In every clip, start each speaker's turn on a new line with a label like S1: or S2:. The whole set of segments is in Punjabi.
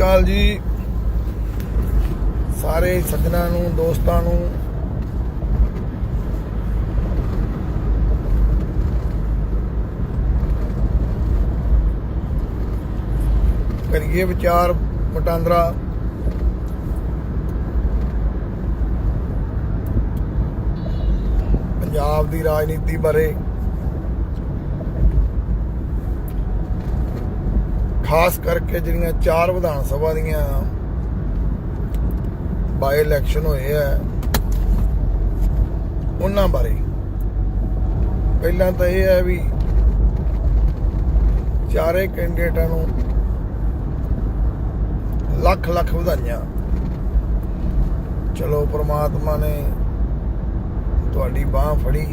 S1: ਅਕਾਲ ਜੀ। ਸਾਰੇ ਸੱਜਣਾ ਨੂੰ ਦੋਸਤਾਂ ਨੂੰ। ਕਰੀਏ ਵਿਚਾਰ ਵਟਾਂਦਰਾ। ਪੰਜਾਬ ਦੀ ਰਾਜਨੀਤੀ ਬਾਰੇ ਖਾਸ ਕਰਕੇ ਜਿਹੜੀਆਂ ਚਾਰ ਵਿਧਾਨ ਸਭਾ ਦੀਆਂ ਬਾਈ ਇਲੈਕਸ਼ਨ ਹੋਏ ਆ, ਉਹਨਾਂ ਬਾਰੇ। ਪਹਿਲਾਂ ਤਾਂ ਇਹ ਹੈ ਵੀ ਚਾਰੇ ਕੈਂਡੀਡੇਟਾਂ ਨੂੰ ਲੱਖ ਲੱਖ ਵਧਾਈਆਂ। ਚਲੋ ਪ੍ਰਮਾਤਮਾ ਨੇ ਤੁਹਾਡੀ ਬਾਹ ਫੜੀ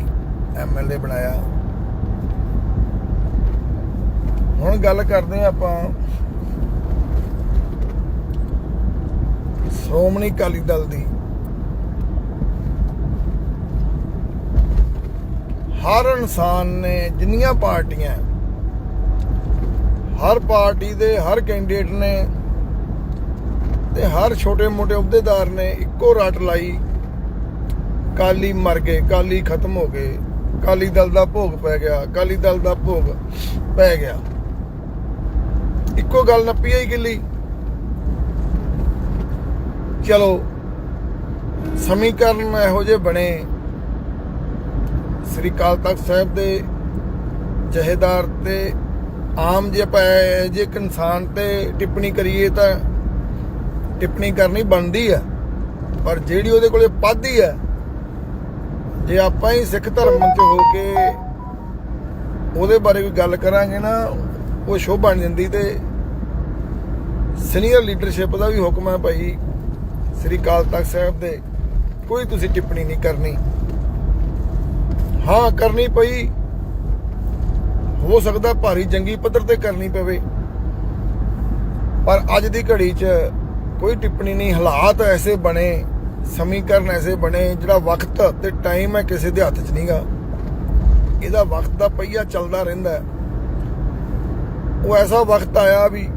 S1: ਐਮਐਲਏ ਬਣਾਇਆ। ਹੁਣ ਗੱਲ ਕਰਦੇ ਹਾਂ ਆਪਾਂ ਸ਼੍ਰੋਮਣੀ ਅਕਾਲੀ ਦਲ ਦੀ। ਹਰ ਇਨਸਾਨ ਨੇ ਜਿੰਨੀਆਂ ਪਾਰਟੀਆਂ, ਹਰ ਪਾਰਟੀ ਦੇ ਹਰ ਕੈਂਡੀਡੇਟ ਨੇ ਤੇ ਹਰ ਛੋਟੇ-ਮੋਟੇ ਅਹੁਦੇਦਾਰ ਨੇ ਇੱਕੋ ਰੱਟ ਲਾਈ ਕਾਲੀ ਮਰ ਗਏ ਕਾਲੀ ਖਤਮ ਹੋ ਗਏ ਕਾਲੀ ਦਲ ਦਾ ਭੋਗ ਪੈ ਗਿਆ ਕਾਲੀ ਦਲ ਦਾ ਭੋਗ ਪੈ ਗਿਆ। ਇੱਕੋ ਗੱਲ ਨੱਪੀ ਹੀ ਕਿੱਲੀ ਚਲੋ ਸਮੀਕਰਨ ਇਹੋ ਜਿਹੇ ਬਣੇ। ਸ੍ਰੀ ਅਕਾਲ ਤਖਤ ਸਾਹਿਬ ਦੇ ਜਹੇਦਾਰ ਤੇ ਆਮ ਜੇ ਆਪਾਂ ਜੇ ਇੱਕ ਇਨਸਾਨ ਤੇ ਟਿੱਪਣੀ ਕਰੀਏ ਤਾਂ ਟਿੱਪਣੀ ਕਰਨੀ ਬਣਦੀ ਆ। ਪਰ ਜਿਹੜੀ ਉਹਦੇ ਕੋਲੇ ਪਾਦੀ ਆ, ਜੇ ਆਪਾਂ ਹੀ ਸਿੱਖ ਧਰਮ ਚ ਹੋ ਕੇ ਉਹਦੇ ਬਾਰੇ ਕੋਈ ਗੱਲ ਕਰਾਂਗੇ ਨਾ ਉਹ ਸ਼ੋਭ ਬਣ ਜਾਂਦੀ ਤੇ ਸੀਨੀਅਰ ਲੀਡਰਸ਼ਿਪ ਦਾ ਵੀ ਹੁਕਮ ਹੈ ਭਾਈ, ਸ੍ਰੀ ਅਕਾਲ ਤਖਤ ਸਾਹਿਬ ਦੇ, ਕੋਈ ਤੁਸੀਂ ਟਿੱਪਣੀ ਨਹੀਂ ਕਰਨੀ। ਹਾਂ, ਕਰਨੀ ਪਈ। ਹੋ ਸਕਦਾ ਭਾਰੀ ਜੰਗੀ ਪੱਧਰ ਤੇ ਕਰਨੀ ਪਵੇ। ਪਰ ਅੱਜ ਦੀ ਘੜੀ 'ਚ ਕੋਈ ਟਿੱਪਣੀ ਨਹੀਂ, ਹਾਲਾਤ ਐਸੇ ਬਣੇ, ਸਮੀਕਰਨ ਐਸੇ ਬਣੇ, ਜਿਹੜਾ ਵਕਤ ਤੇ ਟਾਈਮ ਹੈ ਕਿਸੇ ਦੇ ਹੱਥ 'ਚ ਨਹੀਂਗਾ ਇਹਦਾ ਵਕਤ ਦਾ ਪਈਆ ਚੱਲਦਾ ਰਹਿੰਦਾ ਹੈ। ਉਹ ਐਸਾ ਵਕਤ ਆਇਆ ਵੀ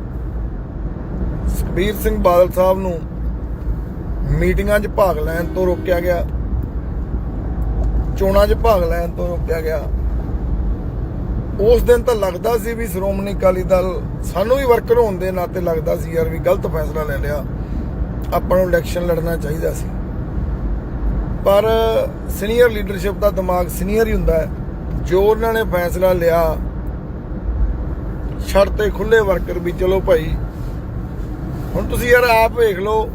S1: ਸੁਖਬੀਰ ਸਿੰਘ ਬਾਦਲ ਸਾਹਿਬ ਨੂੰ ਮੀਟਿੰਗਾਂ 'ਚ ਭਾਗ ਲੈਣ ਤੋਂ ਰੋਕਿਆ ਗਿਆ। ਚੋਣਾਂ 'ਚ ਭਾਗ ਲੈਣ ਤੋਂ ਰੋਕਿਆ ਗਿਆ। ਉਸ ਦਿਨ ਤਾਂ ਲੱਗਦਾ ਸੀ ਵੀ ਸ਼੍ਰੋਮਣੀ ਅਕਾਲੀ ਦਲ ਸਾਨੂੰ ਵੀ ਵਰਕਰ ਹੋਣ ਦੇ ਨਾਤੇ ਲੱਗਦਾ ਸੀ ਯਾਰ ਵੀ ਗਲਤ ਫੈਸਲਾ ਲੈ ਲਿਆ। ਆਪਾਂ ਨੂੰ ਇਲੈਕਸ਼ਨ ਲੜਨਾ ਚਾਹੀਦਾ ਸੀ। ਪਰ ਸੀਨੀਅਰ ਲੀਡਰਸ਼ਿਪ ਦਾ ਦਿਮਾਗ ਸੀਨੀਅਰ ਹੀ ਹੁੰਦਾ ਹੈ। ਜੋ ਉਹਨਾਂ ਨੇ ਫੈਸਲਾ ਲਿਆ ਛੱਡ ਤੇ ਖੁੱਲੇ ਵਰਕਰ ਵੀ ਚਲੋ ਭਾਈ। ਹੁਣ ਤੁਸੀਂ ਯਾਰ ਆਪ ਵੇਖ ਲਓ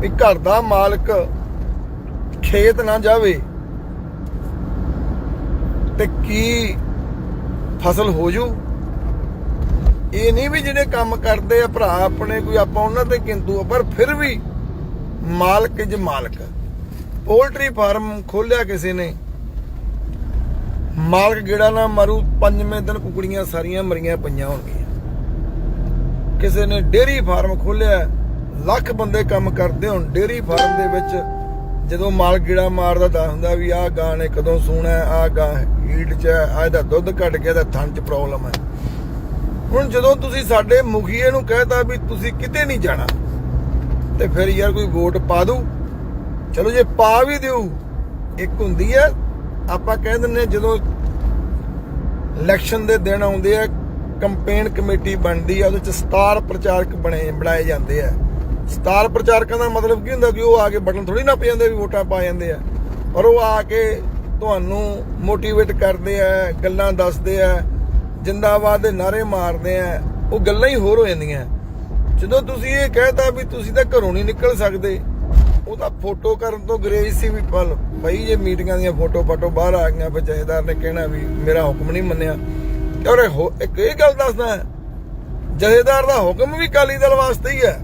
S1: ਵੀ ਘਰ ਦਾ ਮਾਲਕ ਖੇਤ ਨਾ ਜਾਵੇ ਤੇ ਕੀ ਫਸਲ ਹੋ ਜੂ? ਇਹ ਨਹੀਂ ਵੀ ਜਿਹੜੇ ਕੰਮ ਕਰਦੇ ਆ ਭਰਾ ਆਪਣੇ ਕੋਈ ਆਪਾਂ ਉਹਨਾਂ ਤੇ ਕਿੰਤੂ ਆ, ਪਰ ਫਿਰ ਵੀ ਮਾਲਕ ਜ ਮਾਲਕ। ਪੋਲਟਰੀ ਫਾਰਮ ਖੋਲਿਆ ਕਿਸੇ ਨੇ ਮਾਲਕ ਗੇੜਾ ਨਾ ਮਰੂ, ਪੰਜਵੇਂ ਦਿਨ ਕੁਕੜੀਆਂ ਸਾਰੀਆਂ ਮਰੀਆਂ ਪਈਆਂ ਹੋਣਗੀਆਂ। ਕਿਸੇ ਨੇ ਡੇਰੀ ਫਾਰਮ ਖੋਲਿਆ ਲੱਖ ਬੰਦੇ ਕੰਮ ਕਰਦੇ ਹੁਣ ਡੇਰੀ ਫਾਰਮ ਦੇ ਵਿੱਚ ਜਦੋਂ ਮਾਲਕ ਗੇੜਾ ਮਾਰਦਾ ਤਾਂ ਹੁੰਦਾ ਵੀ ਆਹ ਗਾਂ ਨੇ ਕਦੋਂ ਸੂਣਾ ਆਹ ਗਾਂ ਹੀਟ 'ਚ ਹੈ ਇਹਦਾ ਦੁੱਧ ਘਟ ਗਿਆ ਤਾਂ ਥਣ 'ਚ ਪ੍ਰੋਬਲਮ ਹੈ। ਹੁਣ ਜਦੋਂ ਤੁਸੀਂ ਸਾਡੇ ਮੁਖੀਏ ਨੂੰ ਕਹਿਤਾ ਵੀ ਤੁਸੀਂ ਕਿਤੇ ਨਹੀਂ ਜਾਣਾ, ਤੇ ਫਿਰ ਯਾਰ ਕੋਈ ਵੋਟ ਪਾ ਦੂ ਚਲੋ ਜੇ ਪਾ ਵੀ ਦਿਓ ਇੱਕ ਹੁੰਦੀ ਹੈ, ਆਪਾਂ ਕਹਿ ਦਿੰਦੇ ਹਾਂ ਜਦੋਂ ਇਲੈਕਸ਼ਨ ਦੇ ਦਿਨ ਆਉਂਦੇ ਆ, ਕੰਪੇਨ ਕਮੇਟੀ ਬਣਦੀ ਆ, ਉਹਦੇ ਚ ਸਟਾਰ ਪ੍ਰਚਾਰਕ ਬਣੇ, ਬਣਾਏ ਜਾਂਦੇ ਆ। ਸਟਾਰ ਪ੍ਰਚਾਰਕਾਂ ਦਾ ਮਤਲਬ ਕੀ ਹੁੰਦਾ ਕਿ ਉਹ ਆ ਕੇ ਬਟਨ ਥੋੜੀ ਨੱਪ ਜਾਂਦੇ ਵੀ ਵੋਟਾਂ ਪਾ ਜਾਂਦੇ ਆ। ਪਰ ਉਹ ਆ ਕੇ ਤੁਹਾਨੂੰ ਮੋਟੀਵੇਟ ਕਰਦੇ ਆ, ਗੱਲਾਂ ਦੱਸਦੇ ਆ, ਜਿੰਦਾਬਾਦ ਦੇ ਨਾਰੇ ਮਾਰਦੇ ਆ, ਉਹ ਗੱਲਾਂ ਹੀ ਹੋਰ ਹੋ ਜਾਂਦੀਆਂ। ਜਦੋਂ ਤੁਸੀਂ ਇਹ ਕਹਿਤਾ ਵੀ ਤੁਸੀਂ ਤਾਂ ਘਰੋਂ ਨਹੀਂ ਨਿਕਲ ਸਕਦੇ ਉਹਦਾ ਫੋਟੋ ਕਰਨ ਤੋਂ ਗਰੇਜ ਸੀ ਵੀ ਪਲ ਭਾਈ ਜੇ ਮੀਟਿੰਗਾਂ ਦੀਆਂ ਫੋਟੋ ਫਾਟੋ ਬਾਹਰ ਆ ਗਈਆਂ ਫਿਰ ਨੇ ਕਹਿਣਾ ਵੀ ਮੇਰਾ ਹੁਕਮ ਨਹੀਂ ਮੰਨਿਆ। ਔਰ ਇੱਕ ਇਹ ਗੱਲ ਦੱਸਦਾ ਹੈ, ਦਾ ਹੁਕਮ ਵੀ ਕਾਲੀ ਦਲ ਵਾਸਤੇ ਹੀ ਹੈ।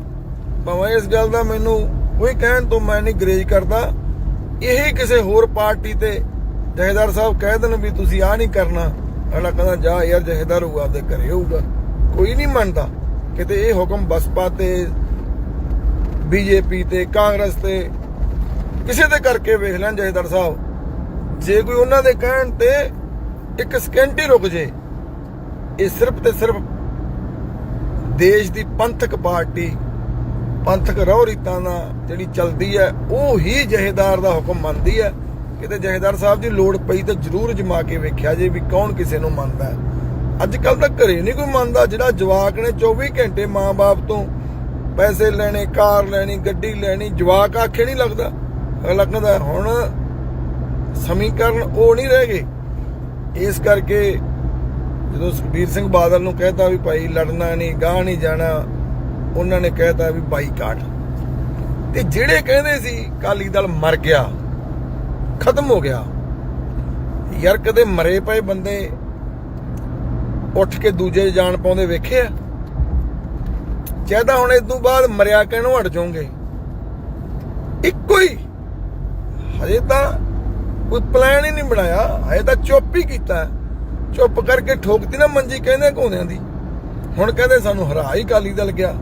S1: ਭਾਵੇਂ ਇਸ ਗੱਲ ਦਾ ਮੈਨੂੰ ਕੋਈ ਕਹਿਣ ਤੋਂ ਮੈਂ ਨਹੀਂ ਗਰੇਜ ਕਰਦਾ। ਇਹੀ ਕਿਸੇ ਹੋਰ ਪਾਰਟੀ ਤੇ ਜਥੇਦਾਰ ਸਾਹਿਬ ਕਹਿ ਦੇਣ ਵੀ ਤੁਸੀਂ ਆ ਨਹੀਂ ਕਰਨਾ। ਅਗਲਾ ਕਹਿੰਦਾ ਜਾ ਯਾਰ ਜਥੇਦਾਰ ਹੋਊਗਾ ਆਪਦੇ ਘਰੇ ਹੋਊਗਾ। ਕੋਈ ਨਹੀਂ ਮੰਨਦਾ। ਕਿਤੇ ਇਹ ਹੁਕਮ ਬਸਪਾ ਤੇ ਬੀਜੇਪੀ ਤੇ, ਕਾਂਗਰਸ ਤੇ। ਕਿਸੇ ਦੇ ਕਰਕੇ ਵੇਖ ਲੈਣ ਜਥੇਦਾਰ ਸਾਹਿਬ। ਜੇ ਕੋਈ ਉਹਨਾਂ ਦੇ ਕਹਿਣ ਤੇ ਇੱਕ ਸਕਿੰਟ ਹੀ ਰੁਕ ਜੇ। ਇਹ ਸਿਰਫ ਤੇ ਸਿਰਫ ਦੇਸ਼ ਦੀ ਪੰਥਕ ਪਾਰਟੀ, ਪੰਥਕ ਰਹੁ ਰੀਤਾਂ ਦਾ ਜਿਹੜੀ ਚੱਲਦੀ ਹੈ, ਉਹ ਹੀ ਜਹੇਦਾਰ ਦਾ ਹੁਕਮ ਮੰਨਦੀ ਹੈ। ਕਿਤੇ ਜਹੇਦਾਰ ਸਾਹਿਬ ਦੀ ਲੋੜ ਪਈ ਤਾਂ ਜ਼ਰੂਰ ਜਮਾ ਕੇ ਵੇਖਿਆ ਜੇ ਵੀ ਕੌਣ ਕਿਸੇ ਨੂੰ ਮੰਨਦਾ ਅੱਜ ਕੱਲ ਤਾਂ ਘਰੇ ਨਹੀਂ ਕੋਈ ਮੰਨਦਾ, ਜਿਹੜਾ ਜਵਾਕ ਨੇ 24 ਘੰਟੇ ਮਾਂ-ਬਾਪ ਤੋਂ ਪੈਸੇ ਲੈਣੇ, ਕਾਰ ਲੈਣੀ, ਗੱਡੀ ਲੈਣੀ, ਜਵਾਕ ਆਖੇ ਨਹੀਂ ਲੱਗਦਾ। ਲੱਗਦਾ ਹੁਣ ਸਮੀਕਰਨ ਉਹ ਨਹੀਂ ਰਹਿ ਗਏ। ਇਸ ਕਰਕੇ ਜਦੋਂ ਸੁਖਬੀਰ ਸਿੰਘ ਬਾਦਲ ਨੂੰ ਕਹਿਤਾ ਵੀ ਭਾਈ ਲੜਨਾ ਨਹੀਂ, ਗਾਹ ਨਹੀਂ ਜਾਣਾ, ਉਹਨਾਂ ਨੇ ਕਹਿਤਾ ਵੀ ਬਾਈਕਾਟ। ਤੇ ਜਿਹੜੇ ਕਹਿੰਦੇ ਸੀ ਕਾਲੀ ਦਲ ਮਰ ਗਿਆ, ਖਤਮ ਹੋ ਗਿਆ। ਯਾਰ ਕਦੇ ਮਰੇ ਪਏ ਬੰਦੇ, ਉੱਠ ਕੇ ਦੂਜੇ ਜਾਣ ਪਾਉਂਦੇ ਵੇਖਿਆ ਚਾਹਦਾ ਹੁਣ ਇਸ ਤੋਂ ਬਾਅਦ ਮਰਿਆ ਕਹਿਣੋਂ ਹਟ ਜਾਓਗੇ? ਇੱਕੋ ਹੀ। ਹਜੇ ਤਾਂ ਕੋਈ ਪਲਾਨ ਹੀ ਨਹੀਂ ਬਣਾਇਆ। ਹਜੇ ਤਾਂ ਚੁੱਪ ਹੀ ਕੀਤਾ। ਚੁੱਪ ਕਰਕੇ ਠੋਕਤੀ ਨਾ ਮੰਜੀ ਕਹਿੰਦੇ ਘੋਂਦਿਆਂ ਦੀ। ਹੁਣ ਕਹਿੰਦੇ ਸਾਨੂੰ ਹਰਾ ਹੀ ਕਾਲੀ ਦਲ ਗਿਆ।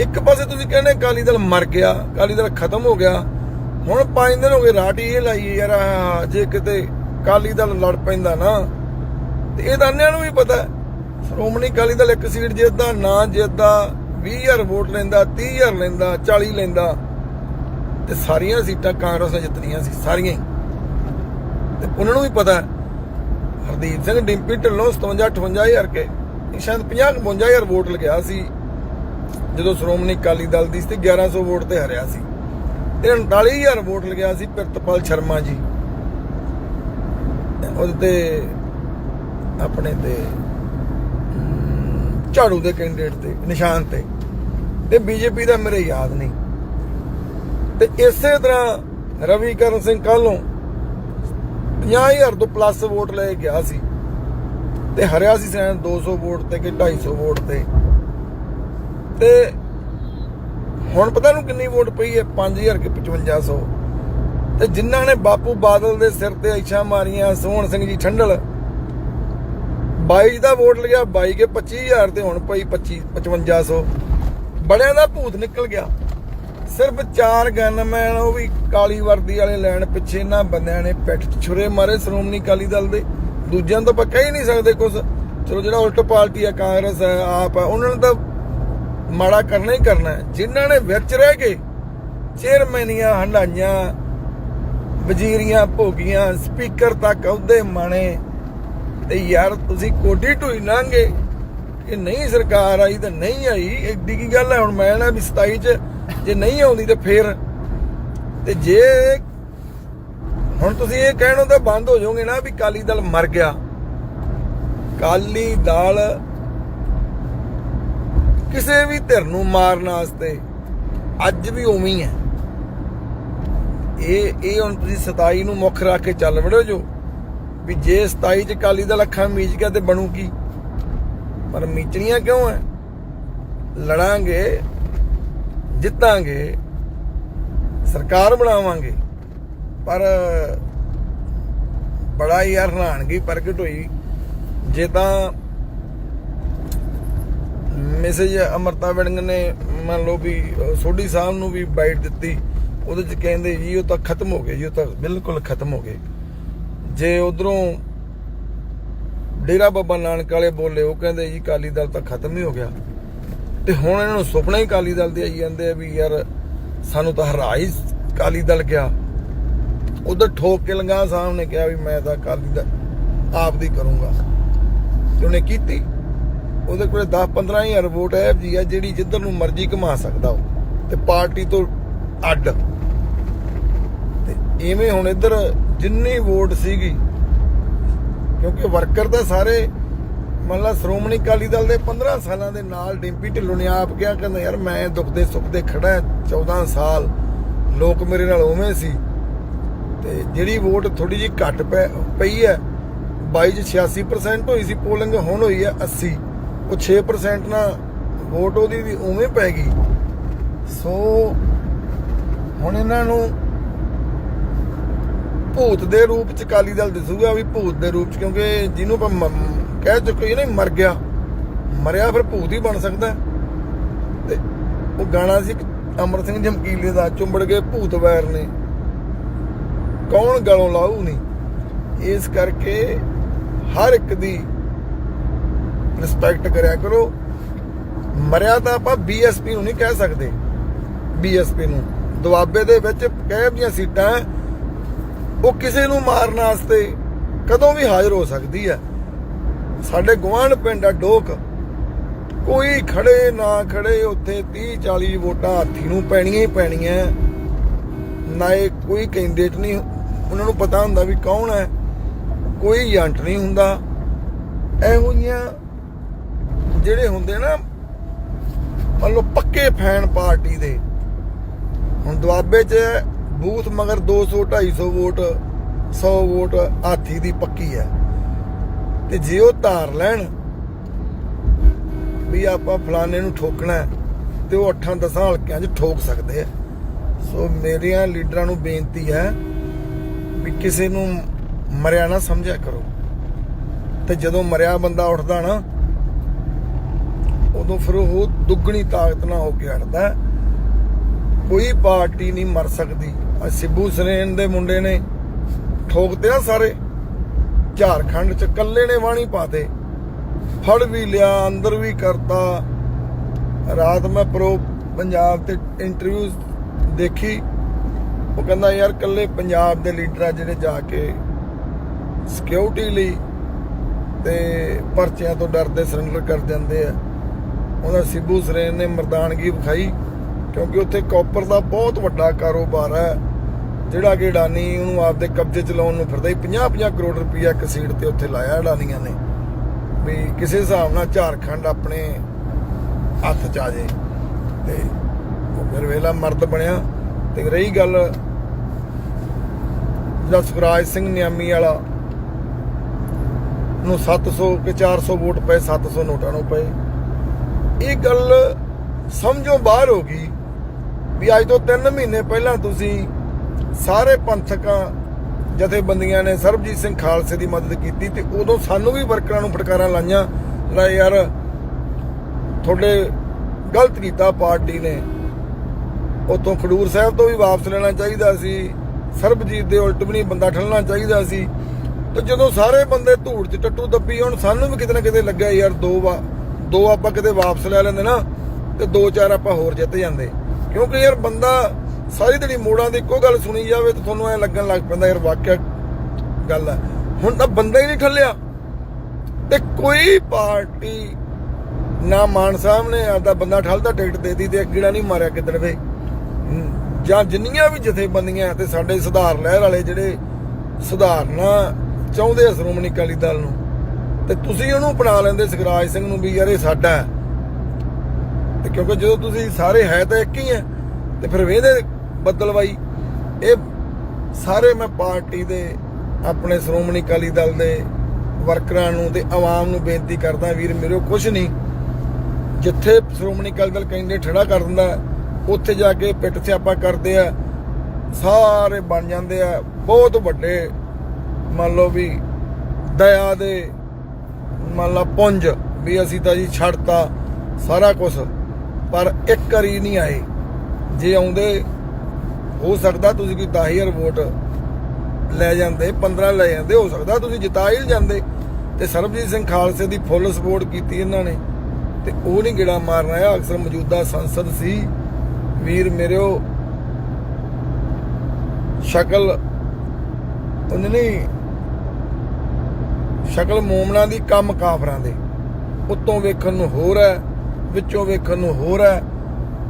S1: ਇੱਕ ਪਾਸੇ ਤੁਸੀਂ ਕਹਿੰਦੇ ਕਾਲੀ ਦਲ ਮਰ ਗਿਆ ਕਾਲੀ ਦਲ ਖਤਮ ਹੋ ਗਿਆ। ਹੁਣ 5 ਦਿਨ ਹੋ ਗਏ ਰਾਟੀ ਇਹ ਲਾਈ ਯਾਰ, ਜੇ ਕਿਤੇ ਕਾਲੀ ਦਲ ਲੜ ਪੈਂਦਾ ਨਾ, ਤੇ ਇਹ ਦਾਨਿਆਂ ਨੂੰ ਵੀ ਪਤਾ। ਸ਼੍ਰੋਮਣੀ ਅਕਾਲੀ ਦਲ ਇੱਕ ਸੀਟ ਜਿੱਤਦਾ, ਨਾ ਜਿੱਤਦਾ 20000 ਵੋਟ ਲੈਂਦਾ 30000 ਲੈਂਦਾ 40 ਲੈਂਦਾ। ਤੇ ਸਾਰੀਆਂ ਸੀਟਾਂ ਕਾਂਗਰਸ ਨੇ ਜਿੱਤਣੀਆਂ ਸੀ, ਸਾਰੀਆਂ ਹੀ। ਤੇ ਉਹਨਾਂ ਨੂੰ ਵੀ ਪਤਾ ਹਰਦੀਪ ਸਿੰਘ ਡਿੰਪੀ ਢਿੱਲੋਂ 57 58000 ਕੇ ਸ਼ਾਇਦ 50 55000 ਵੋਟ ਲਗਿਆ ਸੀ, ਜਦੋਂ ਸ਼੍ਰੋਮਣੀ ਅਕਾਲੀ ਦਲ ਦੀ ਸੀ ਤੇ 1100 ਵੋਟ ਤੇ ਹਰਿਆ ਸੀ। ਤੇ 39000 ਵੋਟ ਲਗਿਆ ਸੀ ਪ੍ਰਿਤਪਾਲ ਸ਼ਰਮਾ ਜੀ। ਉਹਦੇ ਤੇ ਆਪਣੇ ਤੇ ਝਾੜੂ ਦੇ ਕੈਂਡੀਡੇਟ ਤੇ, ਨਿਸ਼ਾਨ ਤੇ। ਤੇ ਬੀਜੇਪੀ ਦਾ ਮੇਰੇ ਯਾਦ ਨਹੀਂ। ਤੇ ਇਸੇ ਤਰ੍ਹਾਂ ਰਵੀ ਕਰਨ ਸਿੰਘ ਕੱਲੋਂ 50000 ਤੋਂ ਪਲੱਸ ਵੋਟ ਲੈ ਗਿਆ ਸੀ। ਤੇ ਹਰਿਆ ਸੀ ਸੈਨ 200 ਵੋਟ ਤੇ ਕਿ 250 ਵੋਟ ਤੇ। ਤੇ ਹੁਣ ਪਤਾ ਨੂੰ ਕਿੰਨੀ ਵੋਟ ਪਈ ਹੈ 5000 ਕਿ 5500 ਤੇ ਜਿਨ੍ਹਾਂ ਨੇ ਬਾਪੂ ਬਾਦਲ ਦੇ ਸਿਰ ਤੇ ਇੱਛਾ ਮਾਰੀਆਂ, ਸੋਹਣ ਸਿੰਘ ਜੀ ਠੰਡਲ 22 ਦਾ ਵੋਟ ਲਿਆ 22 ਕੇ 25000 ਤੇ ਹੁਣ ਪਈ 25 5500 ਬੜਿਆਂ ਦਾ ਭੂਤ ਨਿਕਲ ਗਿਆ। ਸਿਰਫ ਚਾਰ ਗਨਮੈਨ, ਉਹ ਵੀ ਕਾਲੀ ਵਰਦੀ ਵਾਲੇ ਲੈਣ ਪਿੱਛੇ ਇਹਨਾਂ ਬੰਦਿਆਂ ਨੇ ਪਿੱਠ ਛੁਰੇ ਮਾਰੇ ਸ਼੍ਰੋਮਣੀ ਅਕਾਲੀ ਦਲ ਦੇ। ਦੂਜਿਆਂ ਨੂੰ ਤਾਂ ਹੀ ਨਹੀਂ ਸਕਦੇ ਕੁਝ ਚਲੋ ਜਿਹੜਾ ਉਲਟ ਪਾਰਟੀ ਹੈ ਕਾਂਗਰਸ ਹੈ ਆਪ ਹੈ ਉਹਨਾਂ ਨੇ ਤਾਂ ਮਾੜਾ ਕਰਨਾ ਹੀ ਕਰਨਾ ਹੈ। ਜਿਨ੍ਹਾਂ ਨੇ ਵਿੱਚ ਰਹਿ ਕੇ ਚੇਅਰਮੈਨੀਆਂ ਹੰਡਾਈਆਂ ਵਜ਼ੀਰੀਆਂ, ਭੋਗੀਆਂ, ਸਪੀਕਰ ਤੱਕ ਅਹੁਦੇ ਮਾਣੇ ਤੇ ਯਾਰ ਤੁਸੀਂ ਕੋਡੀ ਢੋਈ ਲਾਂਗੇ ਕਿ ਨਹੀਂ ਸਰਕਾਰ ਆਈ ਤਾਂ ਨਹੀਂ ਆਈ? ਐਡੀ ਕੀ ਗੱਲ ਹੈ? ਹੁਣ ਮੈਂ ਨਾ ਵੀ 27 ਚ ਜੇ ਨਹੀਂ ਆਉਂਦੀ ਤੇ ਫੇਰ ਤੇ ਜੇ ਹੁਣ ਤੁਸੀਂ ਇਹ ਕਹਿਣੋਂ ਤਾਂ ਬੰਦ ਹੋ ਜਾਓਗੇ ਨਾ ਵੀ ਕਾਲੀ ਦਲ ਮਰ ਗਿਆ। ਕਾਲੀ ਦਲ ਕਿਸੇ ਵੀ ਧਿਰ ਨੂੰ ਮਾਰਨ ਵਾਸਤੇ ਅੱਜ ਵੀ ਉਵੇਂ ਹੀ ਹੈ। ਇਹ ਇਹ ਹੁਣ ਤੁਸੀਂ 27 ਨੂੰ ਮੁੱਖ ਰੱਖ ਕੇ ਚੱਲ ਵੜੋ ਜੋ। ਵੀ ਜੇ 27 ਚ ਕਾਲੀ ਦਲ ਅੱਖਾਂ ਮੀਚ ਗਿਆ ਤੇ ਬਣੂ ਕੀ? ਪਰ ਮੀਚਣੀਆਂ ਕਿਉਂ ਐ? ਲੜਾਂਗੇ, ਜਿੱਤਾਂਗੇ, ਸਰਕਾਰ ਬਣਾਵਾਂਗੇ। ਪਰ ਬੜਾ ਹੀ ਯਾਰ ਹੈਰਾਨਗੀ ਪ੍ਰਗਟ ਹੋਈ। ਜੇ ਤਾਂ ਮੈਸੇਜ ਅਮਰਤਾ ਵਿੰਗ ਨੇ ਮੰਨ ਲਓ ਵੀ ਸੋਢੀ ਸਾਹਿਬ ਨੂੰ ਵੀ ਬਾਈਟ ਦਿੱਤੀ, ਉਹਦੇ ਚ ਕਹਿੰਦੇ ਜੀ ਉਹ ਤਾਂ ਖਤਮ ਹੋ ਗਏ ਜੀ, ਉਹ ਤਾਂ ਬਿਲਕੁਲ ਖਤਮ ਹੋ ਗਏ। ਜੇ ਉਧਰੋਂ ਡੇਰਾ ਬਾਬਾ ਨਾਨਕ ਵਾਲੇ ਬੋਲੇ, ਉਹ ਕਹਿੰਦੇ ਜੀ ਕਾਲੀ ਦਲ ਤਾਂ ਖਤਮ ਹੀ ਹੋ ਗਿਆ। ਤੇ ਹੁਣ ਇਹਨਾਂ ਨੂੰ ਸੁਪਨਾ ਹੀ ਕਾਲੀ ਦਲ ਦੇ ਆਈ ਜਾਂਦੇ ਆ ਵੀ ਯਾਰ ਸਾਨੂੰ ਤਾਂ ਹਰਾ ਹੀ ਕਾਲੀ ਦਲ ਗਿਆ ਉਧਰ ਠੋਕ ਕੇ ਲੰਗਾ ਸਾਹਿਬ ਨੇ ਕਿਹਾ ਵੀ ਮੈਂ ਤਾਂ ਕਾਲੀ ਦਲ ਆਪ ਦੀ ਕਰੂੰਗਾ। ਤੇ ਉਹਨੇ ਕੀਤੀ। ਉਹਦੇ ਕੋਲੇ 10 15000 ਵੋਟ ਹੈ ਜੀ ਆ, ਜਿਹੜੀ ਜਿੱਧਰ ਨੂੰ ਮਰਜ਼ੀ ਘੁਮਾ ਸਕਦਾ ਉਹ। ਤੇ ਪਾਰਟੀ ਤੋਂ ਅੱਡ। ਤੇ ਐਵੇਂ ਹੁਣ ਇੱਧਰ ਜਿੰਨੀ ਵੋਟ ਸੀਗੀ, ਕਿਉਂਕਿ ਵਰਕਰ ਤਾਂ ਸਾਰੇ ਮਤਲਬ ਸ਼੍ਰੋਮਣੀ ਅਕਾਲੀ ਦਲ ਦੇ 15 ਸਾਲਾਂ ਦੇ ਨਾਲ ਡਿੰਪੀ ਢਿੱਲੋਂ ਨੇ ਆਪ ਕਿਹਾ ਕਹਿੰਦਾ, ਯਾਰ ਮੈਂ ਦੁੱਖ ਦੇ ਸੁੱਖ ਦੇ ਖੜਾ 14 ਸਾਲ ਲੋਕ ਮੇਰੇ ਨਾਲ ਉਵੇਂ ਸੀ ਤੇ ਜਿਹੜੀ ਵੋਟ ਥੋੜੀ ਜਿਹੀ ਘੱਟ ਪੈ- ਪਈ ਹੈ 22 ਚ 86% ਹੋਈ ਸੀ, ਪੋਲਿੰਗ ਹੁਣ ਹੋਈ ਹੈ 80 ਉਹ 6% ਨਾਲ ਵੋਟ ਉਹਦੀ ਵੀ ਉਵੇਂ ਪੈ ਗਈ। ਸੋ ਹੁਣ ਇਹਨਾਂ ਨੂੰ ਭੂਤ ਦੇ ਰੂਪ ਚ ਕਾਲੀ ਦਲ ਦਿਸੂਗਾ ਵੀ ਭੂਤ ਦੇ ਰੂਪ ਚ, ਕਿਉਂਕਿ ਜਿਹਨੂੰ ਆਪਾਂ ਕਹਿ ਚੁੱਕੇ ਨਾ ਮਰ ਗਿਆ। ਮਰਿਆ ਫਿਰ ਭੂਤ ਹੀ ਬਣ ਸਕਦਾ। ਤੇ ਉਹ ਗਾਣਾ ਸੀ ਅਮਰ ਸਿੰਘ ਜਮਕੀਲੇ ਦਾ, ਚੁੰਬੜ ਗਏ ਭੂਤ ਵੈਰ ਨੇ। ਕੌਣ ਗਲੋਂ ਲਾਊ ਨਹੀਂ ਇਸ ਕਰਕੇ ਹਰ ਇੱਕ ਦੀ ਰਿਸਪੈਕਟ ਕਰਿਆ ਕਰੋ। ਮਰਿਆ ਤਾਂ ਆਪਾਂ ਬੀਐਸਪੀ ਨੂੰ ਨਹੀਂ ਕਹਿ ਸਕਦੇ। ਬੀਐਸਪੀ ਨੂੰ। ਦੁਆਬੇ ਦੇ ਵਿੱਚ ਕਹਿ ਦੀਆਂ ਸੀਟਾਂ ਉਹ ਕਿਸੇ ਨੂੰ ਮਾਰਨ ਵਾਸਤੇ ਕਦੋਂ ਵੀ ਹਾਜ਼ਰ ਹੋ ਸਕਦੀ ਹੈ। ਸਾਡੇ ਗੁਆਂਢ ਪਿੰਡ ਆ ਡੋਕ, ਕੋਈ ਖੜੇ ਨਾ ਖੜੇ ਉੱਥੇ 30 40 ਵੋਟਾਂ ਹਾਥੀ ਨੂੰ ਪੈਣੀਆਂ ਹੀ ਪੈਣੀਆਂ। ਨਾ ਇਹ ਕੋਈ ਕੈਂਡੀਡੇਟ ਨਹੀਂ, ਉਹਨਾਂ ਨੂੰ ਪਤਾ ਹੁੰਦਾ ਵੀ ਕੌਣ ਹੈ। ਕੋਈ ਏਜੰਟ ਨਹੀਂ ਹੁੰਦਾ। ਇਹੋ ਜਿਹੀਆਂ ਜਿਹੜੇ ਹੁੰਦੇ ਨਾ, ਮੰਨ ਲਓ ਪੱਕੇ ਫੈਨ ਪਾਰਟੀ ਦੇ। ਹੁਣ ਦੁਆਬੇ 'ਚ ਬੂਥ ਮਗਰ 200 250 ਵੋਟ 100 ਵੋਟ ਹਾਥੀ ਦੀ ਪੱਕੀ ਹੈ। ਤੇ ਜੇ ਉਹ ਧਾਰ ਲੈਣ ਵੀ ਆਪਾਂ ਫਲਾਣੇ ਨੂੰ ਠੋਕਣਾ ਤੇ ਉਹ 8-10 ਹਲਕਿਆਂ 'ਚ ਠੋਕ ਸਕਦੇ ਆ ਸੋ ਮੇਰੀਆਂ ਲੀਡਰਾਂ ਨੂੰ ਬੇਨਤੀ ਹੈ ਵੀ ਕਿਸੇ ਨੂੰ ਮਰਿਆ ਨਾ ਸਮਝਿਆ ਕਰੋ। ਤੇ ਜਦੋਂ ਮਰਿਆ ਬੰਦਾ ਉੱਠਦਾ ਨਾ, ਉਦੋਂ ਫਿਰ ਉਹ ਦੁੱਗਣੀ ਤਾਕਤ ਨਾਲ ਹੋ ਕੇ ਹਟਦਾ ਕੋਈ ਪਾਰਟੀ ਨਹੀਂ ਮਰ ਸਕਦੀ। ਸਿੱਬੂ ਸਰੇਨ ਦੇ ਮੁੰਡੇ ਨੇ ਠੋਕਤੇ ਆ ਸਾਰੇ। ਝਾਰਖੰਡ ਚ ਕੱਲੇ ਨੇ ਵਾਣੀ ਪਾਤੇ। ਫੜ ਵੀ ਲਿਆ, ਅੰਦਰ ਵੀ ਕਰਤਾ। ਰਾਤ ਮੈਂ ਪ੍ਰੋ ਪੰਜਾਬ ਤੇ ਇੰਟਰਵਿਊ ਦੇਖੀ। ਉਹ ਕਹਿੰਦਾ, ਯਾਰ ਕੱਲੇ ਪੰਜਾਬ ਦੇ ਲੀਡਰ ਆ ਜਿਹੜੇ ਜਾ ਕੇ ਸਿਕਿਉਰਿਟੀ ਲਈ ਤੇ ਪਰਚਿਆਂ ਤੋਂ ਡਰਦੇ ਸਰੈਂਡਰ ਕਰ ਜਾਂਦੇ ਆ। ਉਹਦਾ ਸਿੱਬੂ ਸਰੇਨ ਨੇ ਮਰਦਾਨਗੀ ਵਿਖਾਈ। ਕਿਉਂਕਿ ਉੱਥੇ ਕਾਪਰ ਦਾ ਬਹੁਤ ਵੱਡਾ ਕਾਰੋਬਾਰ ਹੈ। ਜਿਹੜਾ ਕਿ ਅਡਾਨੀ ਉਹਨੂੰ ਆਪਦੇ ਕਬਜ਼ੇ ਚ ਲਾਉਣ ਨੂੰ ਫਿਰਦਾ ਹੀ 50-50 ਕਰੋੜ ਰੁਪਈਆ ਇੱਕ ਸੀਟ ਤੇ ਉੱਥੇ ਲਾਇਆ ਅਡਾਨੀਆਂ ਨੇ। ਵੀ ਕਿਸੇ ਹਿਸਾਬ ਨਾਲ ਝਾਰਖੰਡ ਆਪਣੇ ਹੱਥ ਚ ਆ ਜੇ। ਤੇ ਉਹ ਫਿਰ ਵੇਲਾ ਮਰਦ ਬਣਿਆ। ਤੇ ਰਹੀ ਗੱਲ ਜਿਹੜਾ ਸੁਖਰਾਜ ਸਿੰਘ ਨਿਆਮੀ ਵਾਲਾ ਨੂੰ 700 ਕਿ 400 ਵੋਟ ਪਏ 700 ਨੋਟਾਂ ਨੂੰ ਪਏ। ਇਹ ਗੱਲ ਸਮਝੋ ਬਾਹਰ ਹੋ ਗਈ। ਵੀ ਅੱਜ ਤੋਂ 3 ਮਹੀਨੇ ਪਹਿਲਾਂ ਤੁਸੀਂ ਸਾਰੇ ਪੰਥਕਾਂ, ਜਥੇਬੰਦੀਆਂ ਨੇ ਸਰਬਜੀਤ ਸਿੰਘ ਖਾਲਸੇ ਦੀ ਮਦਦ ਕੀਤੀ ਤੇ ਉਦੋਂ ਸਾਨੂੰ ਵੀ ਵਰਕਰਾਂ ਨੂੰ ਫਟਕਾਰਾਂ ਲਾਈਆਂ। ਲੈ ਯਾਰ ਤੁਹਾਡੇ ਗਲਤ ਕੀਤਾ ਪਾਰਟੀ ਨੇ। ਉਤੋਂ ਖਡੂਰ ਸਾਹਿਬ ਤੋਂ ਵੀ ਵਾਪਸ ਲੈਣਾ ਚਾਹੀਦਾ ਸੀ। ਸਰਬਜੀਤ ਦੇ ਉਲਟ ਵੀ ਨਹੀਂ ਬੰਦਾ ਠੱਲਣਾ ਚਾਹੀਦਾ ਸੀ। ਤੇ ਜਦੋਂ ਸਾਰੇ ਬੰਦੇ ਧੂੜ 'ਚ ਟੱਟੂ ਦੱਬੀ, ਹੁਣ ਸਾਨੂੰ ਵੀ ਕਿਤੇ ਨਾ ਕਿਤੇ ਲੱਗਿਆ ਯਾਰ ਦੋ ਵਾ ਦੋ ਆਪਾਂ ਕਿਤੇ ਵਾਪਸ ਲੈ ਲੈਂਦੇ ਨਾ, ਤੇ ਦੋ ਚਾਰ ਆਪਾਂ ਹੋਰ ਜਿੱਤ ਜਾਂਦੇ। ਕਿਉਂਕਿ ਯਾਰ ਬੰਦਾ ਸਾਰੀ ਦਿਹਾੜੀ ਮੋੜਾਂ ਦੀ ਇੱਕੋ ਗੱਲ ਸੁਣੀ ਜਾਵੇ ਤੇ ਤੁਹਾਨੂੰ ਐ ਲੱਗਣ ਲੱਗ ਪੈਂਦਾ ਯਾਰ ਵਾਕਿਆ ਗੱਲ ਹੈ ਹੁਣ ਤਾਂ ਬੰਦਾ ਹੀ ਨਹੀਂ ਠੱਲਿਆ। ਤੇ ਕੋਈ ਪਾਰਟੀ ਨਾ ਮਾਨ ਸਾਹਿਬ ਨੇ ਆਦਾ ਬੰਦਾ ਠੱਲਦਾ, ਟਿਕਟ ਦੇਦੀ ਤੇ ਗਿੜਾ ਨਹੀਂ ਮਾਰਿਆ ਕਿਦਣ ਵੇ। ਜਾਂ ਜਿੰਨੀਆਂ ਵੀ ਜਥੇਬੰਦੀਆਂ ਤੇ ਸਾਡੇ ਸੁਧਾਰ ਲਹਿਰ ਵਾਲੇ ਜਿਹੜੇ ਸੁਧਾਰਨਾ ਚਾਹੁੰਦੇ ਆ ਸ਼੍ਰੋਮਣੀ ਅਕਾਲੀ ਦਲ ਨੂੰ, ਤੇ ਤੁਸੀਂ ਉਹਨੂੰ ਅਪਣਾ ਲੈਂਦੇ ਸੁਖਰਾਜ ਸਿੰਘ ਨੂੰ ਵੀ ਯਾਰ ਇਹ ਸਾਡਾ ਤੇ ਕਿਉਂਕਿ ਜਦੋਂ ਤੁਸੀਂ ਸਾਰੇ ਹੈ ਤਾਂ ਇੱਕ ਹੀ ਹੈ, ਤੇ ਫਿਰ ਵੇਦੇ ਬਦਲਵਾਈ। ਇਹ ਸਾਰੇ ਮੈਂ ਪਾਰਟੀ ਦੇ, ਆਪਣੇ ਸ਼੍ਰੋਮਣੀ ਅਕਾਲੀ ਦਲ ਦੇ ਵਰਕਰਾਂ ਨੂੰ ਤੇ ਆਵਾਮ ਨੂੰ ਬੇਨਤੀ ਕਰਦਾ ਵੀਰ, ਮੇਰੇ ਕੁਝ ਨਹੀਂ। ਜਿੱਥੇ ਸ਼੍ਰੋਮਣੀ ਅਕਾਲੀ ਦਲ ਕਹਿੰਦੇ ਠੜਾ ਕਰ ਦਿੰਦਾ, ਉੱਥੇ ਜਾ ਕੇ ਪਿੱਟ ਸਿਆਪਾ ਕਰਦੇ ਆ, ਸਾਰੇ ਬਣ ਜਾਂਦੇ ਆ। ਬਹੁਤ ਵੱਡੇ, ਮੰਨ ਲਓ ਵੀ ਦਇਆ ਦੇ, ਮੰਨ ਲਾ ਪੁੰਜ, ਵੀ ਅਸੀਂ ਤਾਂ ਜੀ ਛੱਡਤਾ ਸਾਰਾ ਕੁਝ ਪਰ ਇੱਕ ਵਾਰੀ ਨਹੀਂ ਆਏ। ਜੇ ਆਉਂਦੇ, ਹੋ ਸਕਦਾ ਤੁਸੀਂ ਕੋਈ 10000 ਵੋਟ ਲੈ ਜਾਂਦੇ 15 ਲੈ ਜਾਂਦੇ, ਹੋ ਸਕਦਾ ਤੁਸੀਂ ਜਿਤਾ ਹੀ ਜਾਂਦੇ। ਤੇ ਸਰਬਜੀਤ ਸਿੰਘ ਖਾਲਸੇ ਦੀ ਫੁੱਲ ਸਪੋਰਟ ਕੀਤੀ ਇਹਨਾਂ ਨੇ। ਤੇ ਉਹ ਨਹੀਂ ਗਿੜਾ ਮਾਰਨ ਆਇਆ। ਅਕਸਰ ਮੌਜੂਦਾ ਸੰਸਦ ਸੀ। ਵੀਰ ਮੇਰਿਓ, ਸ਼ਕਲ ਉਹਨੇ ਨਹੀਂ, ਸ਼ਕਲ ਮੂਮਨਾ ਦੀ ਕੰਮ ਕਾਫਰਾਂ ਦੇ। ਉੱਤੋਂ ਵੇਖਣ ਨੂੰ ਹੋਰ ਹੈ। ਵਿੱਚੋਂ ਵੇਖਣ ਨੂੰ ਹੋਰ ਹੈ।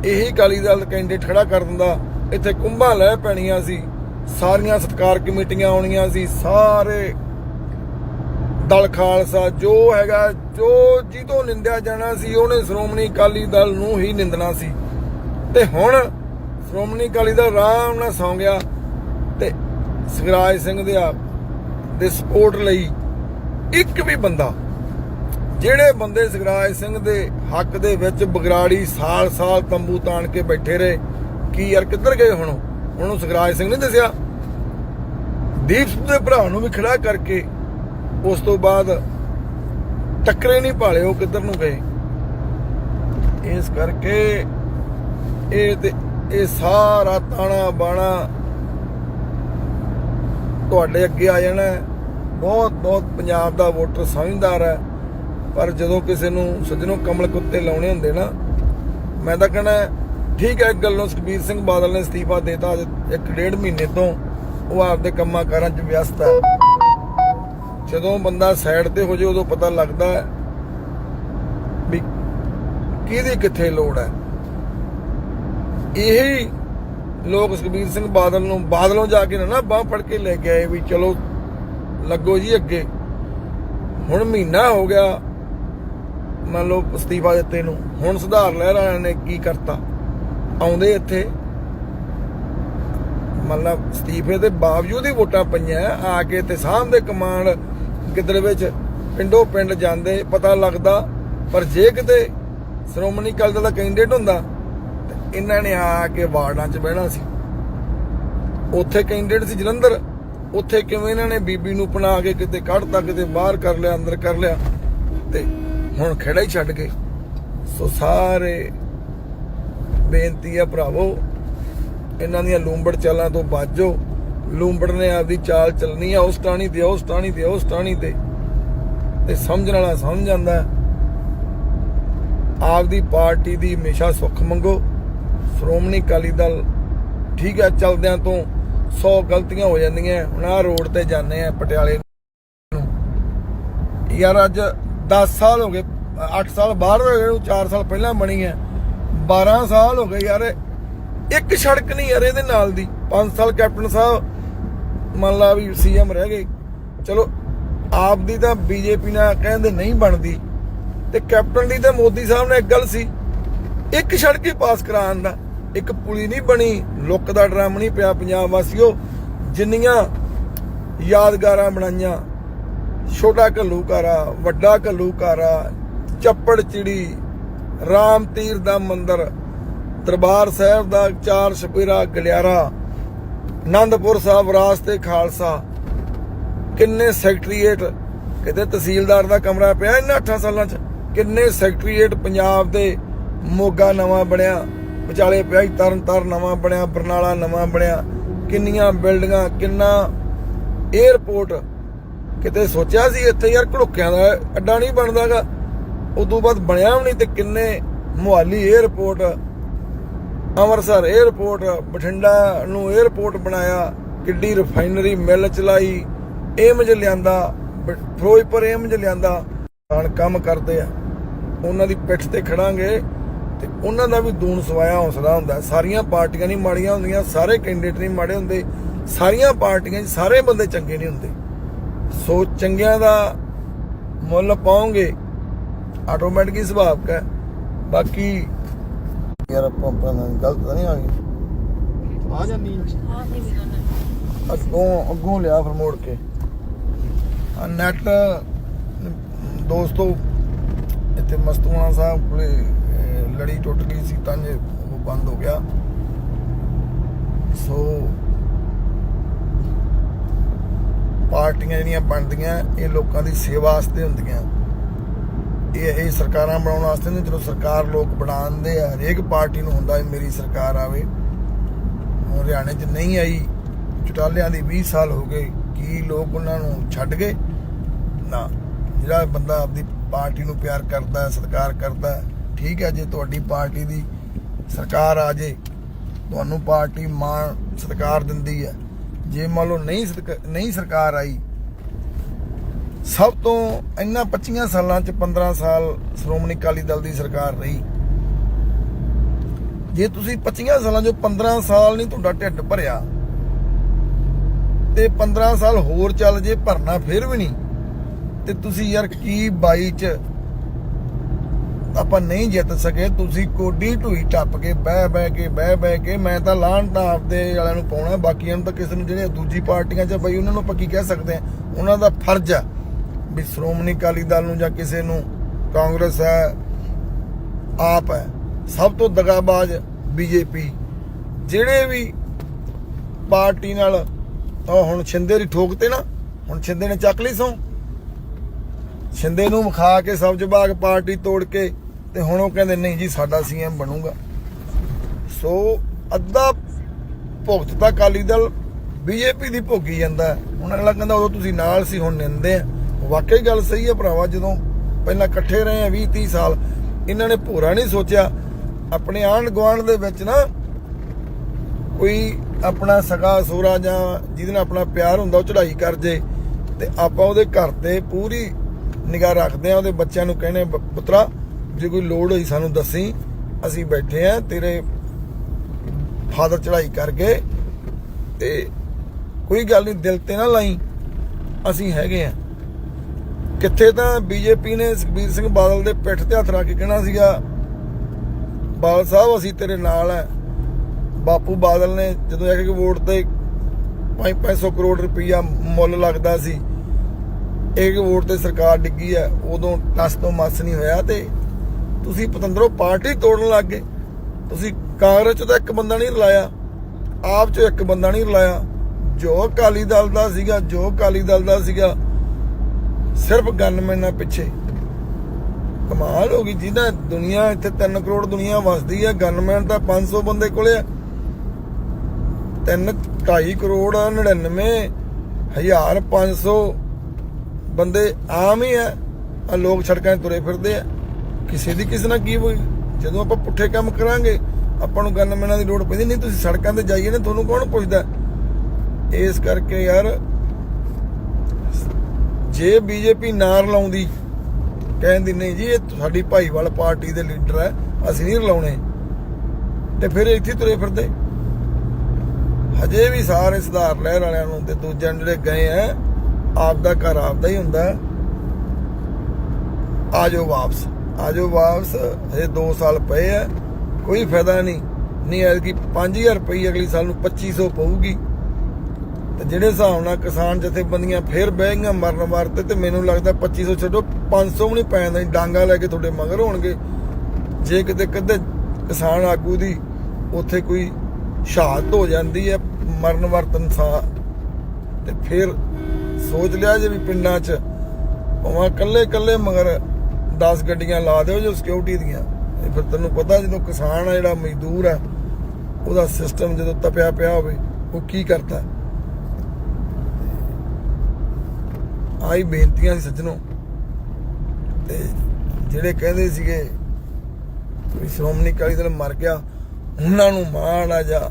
S1: ਇਹੀ ਅਕਾਲੀ ਦਲ ਕੈਂਡੀਡੇਟ ਖੜਾ ਕਰ ਦਿੰਦਾ। ਇੱਥੇ ਕੁੰਭਾਂ ਲੈ ਪੈਣੀਆਂ ਸੀ। ਸਾਰੀਆਂ ਸਤਕਾਰ ਕਮੇਟੀਆਂ ਆਉਣੀਆਂ ਸੀ। ਸਾਰੇ ਦਲ ਖਾਲਸਾ ਜੋ ਹੈਗਾ, ਜੋ ਜਿਹਤੋਂ ਨਿੰਦਿਆ ਜਾਣਾ ਸੀ, ਉਹਨੇ ਸ਼੍ਰੋਮਣੀ ਅਕਾਲੀ ਦਲ ਨੂੰ ਹੀ ਨਿੰਦਣਾ ਸੀ। ਤੇ ਹੁਣ ਸ਼੍ਰੋਮਣੀ ਅਕਾਲੀ ਦਲ ਆਰਾਮ ਨਾਲ ਸੌਂ ਗਿਆ ਤੇ ਸਗਰਾਜ ਸਿੰਘ ਦੇ ਆਪ ਦੇ ਸਪੋਰਟ ਲਈ ਇੱਕ ਵੀ ਬੰਦਾ ਜਿਹੜੇ ਬੰਦੇ ਸਗਰਾਜ ਸਿੰਘ ਦੇ ਹੱਕ ਦੇ ਵਿੱਚ ਬਗਰਾੜੀ ਸਾਲ-ਸਾਲ ਤੰਬੂ ਤਾਣ ਕੇ ਬੈਠੇ ਰਹੇ, ਕੀ ਯਾਰ ਕਿੱਧਰ ਗਏ ਹੁਣ? ਉਹਨਾਂ ਨੂੰ ਸਗਰਾਜ ਸਿੰਘ ਨੇ ਦੱਸਿਆ। ਦੀਪ ਸਿੱਧੂ ਦੇ ਭਰਾ ਨੂੰ ਵੀ ਖੜਾ ਕਰਕੇ ਉਸ ਤੋਂ ਬਾਅਦ ਟੱਕਰੇ ਨਹੀਂ ਭਾਲੇ ਉਹ ਕਿੱਧਰ ਨੂੰ ਗਏ। ਇਸ ਕਰਕੇ ਇਹ ਤੇ ਇਹ ਸਾਰਾ ਤਾਣਾ ਬਾਣਾ ਤੁਹਾਡੇ ਅੱਗੇ ਆ ਜਾਣਾ। ਬਹੁਤ ਬਹੁਤ ਪੰਜਾਬ ਦਾ ਵੋਟਰ ਸਮਝਦਾਰ ਹੈ। ਪਰ ਜਦੋਂ ਕਿਸੇ ਨੂੰ ਸੱਜਣੋਂ ਕਮਲ ਕੁੱਤੇ ਲਾਉਣੇ ਹੁੰਦੇ ਨਾ, ਮੈਂ ਤਾਂ ਕਹਣਾ, ਠੀਕ ਹੈ, ਇੱਕ ਗੱਲੋਂ ਸੁਖਬੀਰ ਸਿੰਘ ਬਾਦਲ ਨੇ ਅਸਤੀਫਾ ਦੇਤਾ ਇੱਕ ਡੇਢ ਮਹੀਨੇ ਤੋਂ, ਉਹ ਆਪਦੇ ਕੰਮਾਂ ਕਾਰਾਂ 'ਚ ਵਿਅਸਤ ਹੈ ਜਦੋਂ ਬੰਦਾ ਸਾਈਡ ਤੇ ਹੋ ਜੇ ਉਦੋਂ ਪਤਾ ਲੱਗਦਾ ਵੀ ਕਿਹਦੀ ਕਿੱਥੇ ਲੋੜ ਹੈ। ਇਹੀ ਲੋਕ ਸੁਖਬੀਰ ਸਿੰਘ ਬਾਦਲ ਨੂੰ, ਬਾਦਲੋਂ ਜਾ ਕੇ ਨਾ ਬਾਹ ਫੜ ਕੇ ਲੈ ਕੇ ਆਏ ਵੀ ਚਲੋ, ਲੱਗੋ ਜੀ ਅੱਗੇ। ਹੁਣ ਮਹੀਨਾ ਹੋ ਗਿਆ ਮੰਨ ਲਓ ਅਸਤੀਫਾ ਦਿੱਤੇ ਨੂੰ, ਹੁਣ ਸੁਧਾਰ ਲਹਿਰਾਂ ਨੇ ਕੀ ਕਰਤਾ? ਆਉਂਦੇ ਇੱਥੇ ਮਤਲਬ ਅਸਤੀਫੇ ਦੇ ਬਾਵਜੂਦ ਹੀ ਵੋਟਾਂ ਪਈਆਂ, ਆ ਕੇ ਤੇ ਸਾਹਮਣੇ ਕਮਾਂਡ ਕਿਧਰ ਵਿੱਚ ਪਿੰਡੋਂ ਪਿੰਡ ਜਾਂਦੇ, ਪਤਾ ਲੱਗਦਾ, ਪਰ ਜੇ ਕਿਤੇ ਸ਼੍ਰੋਮਣੀ ਅਕਾਲੀ ਦਲ ਦਾ ਕੈਂਡੀਡੇਟ ਹੁੰਦਾ, ਤੇ ਇਹਨਾਂ ਨੇ ਆ ਕੇ ਵਾਰਡਾਂ 'ਚ ਬਹਿਣਾ ਸੀ। ਉੱਥੇ ਕੈਂਡੀਡੇਟ ਸੀ ਜਲੰਧਰ, ਉੱਥੇ ਕਿਵੇਂ ਇਹਨਾਂ ਨੇ ਬੀਬੀ ਨੂੰ ਪਣਾ ਕੇ ਕਿਤੇ ਕੱਢਤਾ, ਕਿਤੇ ਬਾਹਰ ਕਰ ਲਿਆ, ਅੰਦਰ ਕਰ ਲਿਆ, ਤੇ ਹੁਣ ਖੇੜਾ ਹੀ ਛੱਡ ਕੇ। ਸੋ ਸਾਰੇ ਬੇਨਤੀ ਹੈ ਭਰਾਵੋ, ਇਹਨਾਂ ਦੀਆਂ ਲੂੰਬੜ ਚਾਲਾਂ ਤੋਂ ਬਾਜੋ। ਲੂੰਬੜ ਨੇ ਆਪਦੀ ਚਾਲ ਚੱਲਣੀ ਆ, ਉਸ ਟਾਣੀ ਤੇ, ਉਸ ਟਾਣੀ ਤੇ, ਉਸ ਟਾਣੀ ਤੇ। ਤੇ ਸਮਝਣ ਵਾਲਾ ਸਮਝ ਜਾਂਦਾ ਆਪਦੀ ਪਾਰਟੀ ਦੀ ਹਮੇਸ਼ਾ ਸੁੱਖ ਮੰਗੋ। ਸ਼੍ਰੋਮਣੀ ਅਕਾਲੀ ਦਲ ਠੀਕ ਹੈ ਚਲਦਿਆਂ ਤੋਂ 100 ਗਲਤੀਆਂ ਹੋ ਜਾਂਦੀਆਂ। ਹੁਣ ਆਹ ਰੋਡ ਤੇ ਜਾਂਦੇ ਆ ਪਟਿਆਲੇ ਨੂੰ। ਯਾਰ ਅੱਜ 10 ਸਾਲ ਹੋ ਗਏ 8 ਸਾਲ ਬਾਹਰ ਹੋ ਗਏ 4 ਸਾਲ ਪਹਿਲਾਂ ਬਣੀ ਹੈ। 12 ਸਾਲ ਹੋ ਗਏ ਯਾਰ, ਇੱਕ ਸੜਕ ਨਹੀਂ ਯਾਰ ਇਹਦੇ ਨਾਲ ਦੀ। 5 ਸਾਲ ਕੈਪਟਨ ਸਾਹਿਬ, ਮੰਨ ਲਾ ਵੀ ਸੀਐਮ ਰਹਿ ਗਏ। ਚਲੋ ਆਪ ਦੀ ਤਾਂ ਬੀਜੇਪੀ ਨਾਲ ਕਹਿੰਦੇ ਨਹੀਂ ਬਣਦੀ। ਤੇ ਕੈਪਟਨ ਦੀ ਤਾਂ ਮੋਦੀ ਸਾਹਿਬ ਨੇ ਇੱਕ ਗੱਲ ਸੀ, ਇੱਕ ਸੜਕ ਹੀ ਪਾਸ ਕਰਾਉਣ ਦਾ। ਇੱਕ ਪੁਲੀ ਨਹੀਂ ਬਣੀ, ਲੁੱਕ ਦਾ ਡਰਮ ਨਹੀਂ ਪਿਆ ਪੰਜਾਬ ਵਾਸੀਓ। ਜਿੰਨੀਆਂ ਯਾਦਗਾਰਾਂ ਬਣਾਈਆਂ ਛੋਟਾ ਘੱਲੂਕਾਰਾ ਵੱਡਾ ਘੱਲੂਕਾਰਾ ਚੱਪੜ ਚਿੜੀ, ਰਾਮ ਤੀਰ ਦਾ ਮੰਦਿਰ, ਦਰਬਾਰ ਸਾਹਿਬ ਦਾ ਚਾਰ ਛਪੇਰਾ ਗਲਿਆਰਾ ਆਨੰਦਪੁਰ ਸਾਹਿਬ ਰਾਸਤੇ ਖਾਲਸਾ। ਕਿੰਨੇ ਸੈਕਟਰੀਏਟ, ਕਿਤੇ ਤਹਿਸੀਲਦਾਰ ਦਾ ਕਮਰਾ ਪਿਆ ਇਹਨਾਂ 8 ਸਾਲਾਂ 'ਚ? ਕਿੰਨੇ ਸੈਕਟਰੀਏਟ ਪੰਜਾਬ ਦੇ ਮੋਗਾ ਨਵਾਂ ਬਣਿਆ, ਵਿਚਾਲੇ ਪਿਆ ਸੀ ਨਵਾਂ ਬਣਿਆ, ਬਰਨਾਲਾ ਨਵਾਂ ਬਣਿਆ। ਕਿੰਨੀਆਂ ਬਿਲਡਿੰਗਾਂ, ਕਿੰਨਾ 에ਅਰਪੋਰਟ ਕਿਤੇ ਸੋਚਿਆ ਸੀ ਇੱਥੇ ਯਾਰ ਘੜੋਕਿਆਂ ਦਾ ਅੱਡਾ ਨਹੀਂ ਬਣਦਾਗਾ। ਉਦੋਂ ਬਾਅਦ ਬਣਿਆ ਵੀ ਨਹੀਂ ਤੇ ਕਿੰਨੇ ਮੁਹਾਲੀ 에ਅਰਪੋਰਟ ਅੰਮ੍ਰਿਤਸਰ 에ਅਰਪੋਰਟ ਬਠਿੰਡਾ ਨੂੰ 에ਅਰਪੋਰਟ ਬਣਾਇਆ, ਕਿੱਡੀ ਰਿਫਾਈਨਰੀ ਮਿਲ ਚਲਾਈ ਏਮਜ ਲਿਆਂਦਾ ਫਿਰੋਜ਼ਪੁਰ ਏਮਜ ਲਿਆਂਦਾ, ਨਾਲ ਕੰਮ ਕਰਦੇ ਆ। ਉਹਨਾਂ ਦੀ ਪਿੱਠ ਤੇ ਖੜਾਂਗੇ ਤੇ ਉਹਨਾਂ ਦਾ ਵੀ ਦੂਣ ਸਵਾਇਆ ਹੌਸਲਾ ਹੁੰਦਾ। ਸਾਰੀਆਂ ਪਾਰਟੀਆਂ ਨਹੀਂ ਮਾੜੀਆਂ ਹੁੰਦੀਆਂ, ਸਾਰੇ ਕੈਂਡੀਡੇਟ ਨਹੀਂ ਮਾੜੇ ਹੁੰਦੇ, ਸਾਰੀਆਂ ਪਾਰਟੀਆਂ 'ਚ ਸਾਰੇ ਬੰਦੇ ਚੰਗੇ ਨਹੀਂ ਹੁੰਦੇ। ਸੋ ਚੰਗਿਆਂ ਦਾ ਮੁੱਲ ਪਾਉਂਗੇ ਆਟੋਮੈਟਿਕ ਹੀ ਸੁਭਾਵਕ ਹੈ। ਬਾਕੀ ਯਾਰ ਆਪਾਂ ਆਪਾਂ ਗਲਤ ਤਾਂ ਨਹੀਂ ਆ ਗਈ
S2: ਆ ਜਾਂਦੀ
S1: ਅੱਗੋਂ ਅੱਗੋਂ ਲਿਆ ਫਿਰ ਮੋੜ ਕੇ। ਆ ਨੈਟ ਦੋਸਤੋ ਇੱਥੇ ਮਸਤੂਆਣਾ ਸਾਹਿਬ ਕੋਲੇ ਲੜੀ ਟੁੱਟ ਗਈ ਸੀ ਤਾਂ ਜੇ ਉਹ ਬੰਦ ਹੋ ਗਿਆ। ਸੋ ਪਾਰਟੀਆਂ ਜਿਹੜੀਆਂ ਬਣਦੀਆਂ, ਇਹ ਲੋਕਾਂ ਦੀ ਸੇਵਾ ਵਾਸਤੇ ਹੁੰਦੀਆਂ। ਇਹ ਇਹ ਸਰਕਾਰਾਂ ਬਣਾਉਣ ਵਾਸਤੇ ਨਹੀਂ ਜਦੋਂ ਸਰਕਾਰ ਲੋਕ ਬਣਾਉਂਦੇ ਆ, ਹਰੇਕ ਪਾਰਟੀ ਨੂੰ ਹੁੰਦਾ ਮੇਰੀ ਸਰਕਾਰ ਆਵੇ। ਹੁਣ ਹਰਿਆਣੇ 'ਚ ਨਹੀਂ ਆਈ, ਚਟਾਲਿਆਂ ਦੀ 20 ਸਾਲ ਹੋ ਗਏ, ਕੀ ਲੋਕ ਉਹਨਾਂ ਨੂੰ ਛੱਡ ਗਏ? ਨਾ। ਜਿਹੜਾ ਬੰਦਾ ਆਪਦੀ ਪਾਰਟੀ ਨੂੰ ਪਿਆਰ ਕਰਦਾ ਹੈ ਸਤਿਕਾਰ ਕਰਦਾ ਹੈ ਠੀਕ ਹੈ, ਜੇ ਤੁਹਾਡੀ ਪਾਰਟੀ ਦੀ ਸਰਕਾਰ ਆ ਜੇ, ਤੁਹਾਨੂੰ ਪਾਰਟੀ ਮਾਣ, ਸਤਿਕਾਰ ਦਿੰਦੀ ਹੈ। ਜੇ ਮੰਨ ਲਓ ਨਹੀਂ ਨਹੀਂ ਸਰਕਾਰ ਆਈ, ਸਭ ਤੋਂ ਇੰਨਾ 25 ਸਾਲਾਂ ਚ 15 ਸਾਲ ਸ਼੍ਰੋਮਣੀ ਅਕਾਲੀ ਦਲ ਦੀ ਸਰਕਾਰ ਰਹੀ। ਜੇ ਤੁਸੀਂ 25 ਸਾਲਾਂ ਚੋਂ 15 ਸਾਲ ਨਹੀਂ ਤੁਹਾਡਾ ਢਿੱਡ ਭਰਿਆ, ਤੇ 15 ਸਾਲ ਹੋਰ ਚੱਲ ਜੇ ਭਰਨਾ ਫਿਰ ਵੀ ਨਹੀਂ, ਤੇ ਤੁਸੀਂ ਯਾਰ ਕੀ 22 ਚ ਆਪਾਂ ਨਹੀਂ ਜਿੱਤ ਸਕੇ, ਤੁਸੀਂ ਕੋਡੀ ਢੂਈ ਟੱਪ ਕੇ ਬਹਿ ਬਹਿ ਕੇ ਬਹਿ ਬਹਿ ਕੇ ਮੈਂ ਤਾਂ ਲਾਹਣ ਤਾਂ ਆਪਦੇ ਵਾਲਿਆਂ ਨੂੰ ਪਾਉਣਾ ਬਾਕੀਆਂ ਨੂੰ ਤਾਂ ਕਿਸੇ ਨੂੰ ਜਿਹੜੇ ਦੂਜੀ ਪਾਰਟੀਆਂ 'ਚ ਬਈ ਉਹਨਾਂ ਨੂੰ ਆਪਾਂ ਕਹਿ ਸਕਦੇ ਆ ਉਹਨਾਂ ਦਾ ਫਰਜ਼ ਆ ਵੀ ਸ਼੍ਰੋਮਣੀ ਅਕਾਲੀ ਦਲ ਨੂੰ ਜਾਂ ਕਿਸੇ ਨੂੰ ਕਾਂਗਰਸ ਹੈ, ਆਪ ਹੈ, ਸਭ ਤੋਂ ਦਗਾਬਾਜ਼ ਬੀਜੇਪੀ। ਜਿਹੜੇ ਵੀ ਪਾਰਟੀ ਨਾਲ ਉਹ ਹੁਣ ਛਿੰਦੇ ਦੀ ਠੋਕ ਤੇ ਨਾ, ਹੁਣ ਛਿੰਦੇ ਨੇ ਚੱਕ ਲਈ ਸੌ ਛਿੰਦੇ ਨੂੰ ਵਿਖਾ ਕੇ ਸਬਜ਼ ਬਾਗ ਪਾਰਟੀ ਤੋੜ ਕੇ ਤੇ ਹੁਣ ਉਹ ਕਹਿੰਦੇ, ਨਹੀਂ ਜੀ, ਸਾਡਾ ਸੀਐਮ ਬਣੂਗਾ। ਸੋ ਅੱਧਾ ਭੁਗਤ ਤਾਂ ਅਕਾਲੀ ਦਲ ਬੀਜੇਪੀ ਦੀ ਭੋਗੀ ਜਾਂਦਾ। ਹੁਣ ਅਗਲਾ ਕਹਿੰਦਾ, ਉਦੋਂ ਤੁਸੀਂ ਨਾਲ ਸੀ, ਹੁਣ ਨਿੰਦੇ ਆ। ਵਾਕਈ ਗੱਲ ਸਹੀ ਹੈ ਭਰਾਵਾ, ਜਦੋਂ ਪਹਿਲਾਂ ਇਕੱਠੇ ਰਹੇ ਆ 20 30 ਸਾਲ, ਇਹਨਾਂ ਨੇ ਭੋਰਾ ਨਹੀਂ ਸੋਚਿਆ। ਆਪਣੇ ਆਂਢ ਗੁਆਂਢ ਦੇ ਵਿੱਚ ਨਾ ਕੋਈ ਆਪਣਾ ਸਗਾ ਸੋਰਾ ਜਾਂ ਜਿਹਦੇ ਨਾਲ ਆਪਣਾ ਪਿਆਰ ਹੁੰਦਾ, ਉਹ ਚੜਾਈ ਕਰ ਜੇ। ਤੇ ਆਪਾਂ ਉਹਦੇ ਘਰ ਤੇ ਪੂਰੀ ਨਿਗਾਹ ਰੱਖਦੇ ਆ, ਉਹਦੇ ਬੱਚਿਆਂ ਨੂੰ ਕਹਿੰਦੇ ਪੁੱਤਰਾ ਜੇ ਕੋਈ ਲੋੜ ਹੋਈ ਸਾਨੂੰ ਦੱਸੀ, ਅਸੀਂ ਬੈਠੇ ਆ, ਤੇਰੇ ਫਾਦਰ ਚੜਾਈ ਕਰ ਗਏ ਤੇ ਕੋਈ ਗੱਲ ਨਹੀਂ ਦਿਲ ਤੇ ਨਾ ਲਾਈ, ਅਸੀਂ ਹੈਗੇ ਆ। ਕਿੱਥੇ ਤਾਂ ਬੀਜੇਪੀ ਨੇ ਸੁਖਬੀਰ ਸਿੰਘ ਬਾਦਲ ਦੇ ਪਿੱਠ ਤੇ ਹੱਥ ਰੱਖ ਕੇ ਕਹਿਣਾ ਸੀਗਾ, ਬਾਦਲ ਸਾਹਿਬ, ਅਸੀਂ ਤੇਰੇ ਨਾਲ ਆ। ਬਾਪੂ ਬਾਦਲ ਨੇ ਜਦੋਂ ਇੱਕ ਇੱਕ ਵੋਟ ਤੇ 5-500 ਕਰੋੜ ਰੁਪਈਆ ਮੁੱਲ ਲੱਗਦਾ ਸੀ ਇੱਕ ਵੋਟ ਤੇ ਸਰਕਾਰ ਡਿੱਗੀ ਹੈ ਉਦੋਂ ਟਸ ਤੋਂ ਮਸ ਨਹੀਂ ਹੋਇਆ ਤੇ ਤੁਸੀਂ ਪਤੰਦਰੋਂ ਪਾਰਟੀ ਤੋੜਨ ਲੱਗ ਗਏ। ਤੁਸੀਂ ਕਾਂਗਰਸ ਚ ਤਾਂ ਇੱਕ ਬੰਦਾ ਨਹੀਂ ਰਲਾਇਆ। ਆਪ ਚ ਇੱਕ ਬੰਦਾ ਨਹੀਂ ਰਲਾਇਆ। ਜੋ ਅਕਾਲੀ ਦਲ ਦਾ ਸੀਗਾ, ਜੋ ਅਕਾਲੀ ਦਲ ਦਾ ਸੀਗਾ, ਸਿਰਫ ਗਨਮੈਨਾਂ ਪਿੱਛੇ। ਕਮਾਲ ਹੋ ਗਈ ਜਿਹਦਾ ਦੁਨੀਆ ਇੱਥੇ 3 ਕਰੋੜ ਦੁਨੀਆ ਵਸਦੀ ਹੈ। ਗਨਮੈਨ ਤਾਂ 500 ਬੰਦੇ ਕੋਲੇ ਆ। 3 2.5 ਕਰੋੜ 99 ਹਜ਼ਾਰ 500 ਬੰਦੇ ਆਮ ਹੀ ਆ। ਆ ਲੋਕ ਸੜਕਾਂ 'ਤੇ ਤੁਰੇ ਫਿਰਦੇ ਆ। ਕਿਸੇ ਦੀ ਕਿਸੇ ਨਾਲ ਕੀ ਹੋਈ ਜਦੋਂ ਆਪਾਂ ਪੁੱਠੇ ਕੰਮ ਕਰਾਂਗੇ, ਆਪਾਂ ਨੂੰ ਗਨਮੈਨਾਂ ਦੀ ਲੋੜ ਪੈਂਦੀ। ਨਹੀਂ, ਤੁਸੀਂ ਸੜਕਾਂ ਤੇ ਜਾਈਏ ਨਾ, ਤੁਹਾਨੂੰ ਕੌਣ ਪੁੱਛਦਾ? ਇਸ ਕਰਕੇ ਯਾਰ, ਜੇ ਬੀਜੇਪੀ ਨਾ ਰਲਾਉਂਦੀ ਕਹਿੰਦੀ ਨਹੀਂ ਜੀ, ਇਹ ਸਾਡੀ ਭਾਈਵਾਲ ਪਾਰਟੀ ਦੇ ਲੀਡਰ ਹੈ, ਅਸੀਂ ਨਹੀਂ ਰਲਾਉਣੇ। ਤੇ ਫਿਰ ਇੱਥੇ ਤੁਰੇ ਫਿਰਦੇ। ਹਜੇ ਵੀ ਸਾਰੇ ਸੁਧਾਰ ਲਹਿਰ ਵਾਲਿਆਂ ਨੂੰ ਤੇ ਦੂਜਿਆਂ ਜਿਹੜੇ ਗਏ ਆ ਆਪ ਦਾ ਘਰ ਆਪਦਾ ਹੀ ਹੁੰਦਾ। ਆਜੋ ਵਾਪਸ। ਆਜੋ ਵਾਪਸ, ਹਜੇ 2 ਸਾਲ ਪਏ ਆ, ਕੋਈ ਫਾਇਦਾ ਨਹੀਂ। ਨਹੀਂ, ਐਤਕੀ 5000 ਰੁਪਏ ਅਗਲੀ ਸਾਲ ਨੂੰ 2500 ਪਊਗੀ। ਤੇ ਜਿਹੜੇ ਹਿਸਾਬ ਨਾਲ ਕਿਸਾਨ ਜਥੇਬੰਦੀਆਂ ਫੇਰ ਬਹਿ ਗਈਆਂ ਮਰਨ ਵਾਰਤੇ ਤੇ ਮੈਨੂੰ ਲੱਗਦਾ 2500 ਛੱਡੋ 500 ਵੀ ਨਹੀਂ ਪੈਂਦਾ ਡਾਂਗਾ ਲੈ ਕੇ ਤੁਹਾਡੇ ਮਗਰ ਹੋਣਗੇ। ਜੇ ਕਿਤੇ ਕਦੇ ਕਿਸਾਨ ਆਗੂ ਦੀ ਉੱਥੇ ਕੋਈ ਸ਼ਹਾਦਤ ਹੋ ਜਾਂਦੀ ਹੈ, ਮਰਨ ਵਰਤਨ ਸਾ ਤੇ ਫਿਰ ਸੋਚ ਲਿਆ ਜੇ ਵੀ ਪਿੰਡਾਂ 'ਚ, ਭਾਵੇਂ ਕੱਲੇ ਕੱਲੇ ਮਗਰ 10 ਗੱਡੀਆਂ ਲਾ ਦਿਓ ਜੋ ਸਿਕਿਉਰਿਟੀ ਦੀਆਂ। ਇਹ ਫਿਰ ਤੈਨੂੰ ਪਤਾ ਜਦੋਂ ਕਿਸਾਨ ਆ ਜਿਹੜਾ ਮਜ਼ਦੂਰ ਆ, ਉਹਦਾ ਸਿਸਟਮ ਜਦੋਂ ਤਪਿਆ ਪਿਆ ਹੋਵੇ, ਉਹ ਕੀ ਕਰਦਾ? ਆਈ ਬੇਨਤੀਆਂ ਸੀ ਸੱਜਣੋ। ਤੇ ਜਿਹੜੇ ਕਹਿੰਦੇ ਸੀਗੇ ਵੀ ਸ਼੍ਰੋਮਣੀ ਅਕਾਲੀ ਦਲ ਮਰ ਗਿਆ, ਉਹਨਾਂ ਨੂੰ ਮਾਣ ਆ ਜਾ